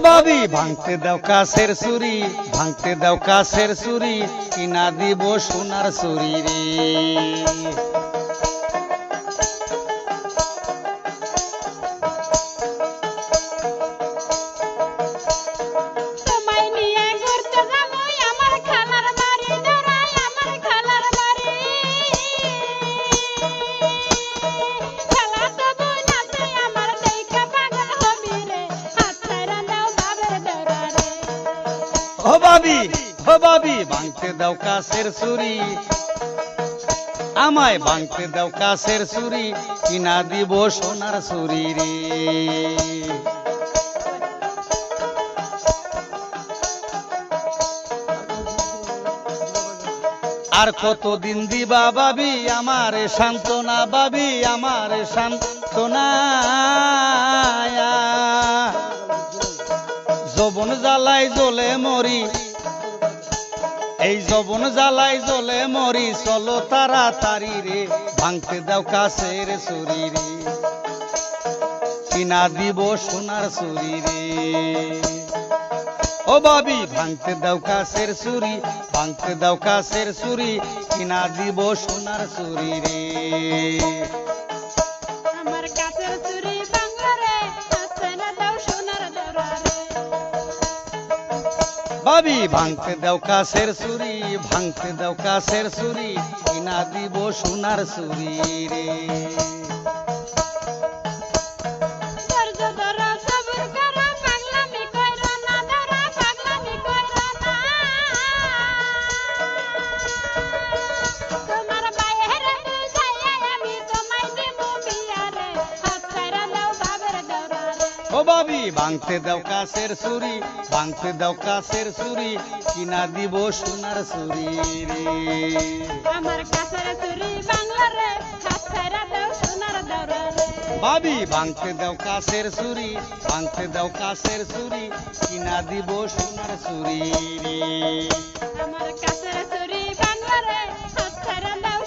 ভাঙতে দাও কাছের চুরি ভাঙতে দাও কাছের চুরি কিনা দিব সোনার চুরি রে। দাও আমায় ভাঙতে দাও কাছের চুরি কিনা দিব সোনার চুরি রে। আর কতদিন দিবা বাবি আমার সান্ত্বনা বাবি আমার সান্ত্বনা জ্বালাই জ্বলে মরি। এই যবন জ্বালাই জ্বলে মরি, চলো তাড়াতাড়ি রে, ভাঙতে দাও কাছের চুরি রে। কিনা দিব সোনার চুরি রে। ও বাবি ভাঙতে দাও কাছের চুরি ভাঙতে দাও কাছের চুরি কিনা দিব সোনার চুরি রে। বাবি ভাঙতে দাও কাছের সুরি ভাঙতে দাও কাছের সুরি কিনা দিব সোনার সুরি রে। ও বাবি ভাঙতে দাও কাছের চুরি ভাঙতে দাও কাছের চুরি কিনা দিব সোনার চুরি রে। আমার কাছের চুরি বাংলা রে হাত ছাড়া দাও সোনার বাবি ভাঙতে দাও কাছের চুরি ভাঙতে দাও কাছের চুরি কিনা দিব সোনার চুরি রে। আমার কাছের চুরি বাংলা রে হাত ছাড়া দাও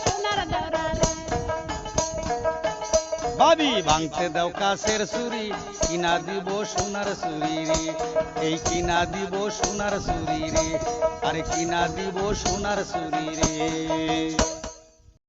বাবি ভাঙতে দাও কাছের চুরি কিনা দিব সোনার চুরি রে। এই কিনা দিব সোনার চুরি রে, আরে কিনা দিব সোনার চুরি রে।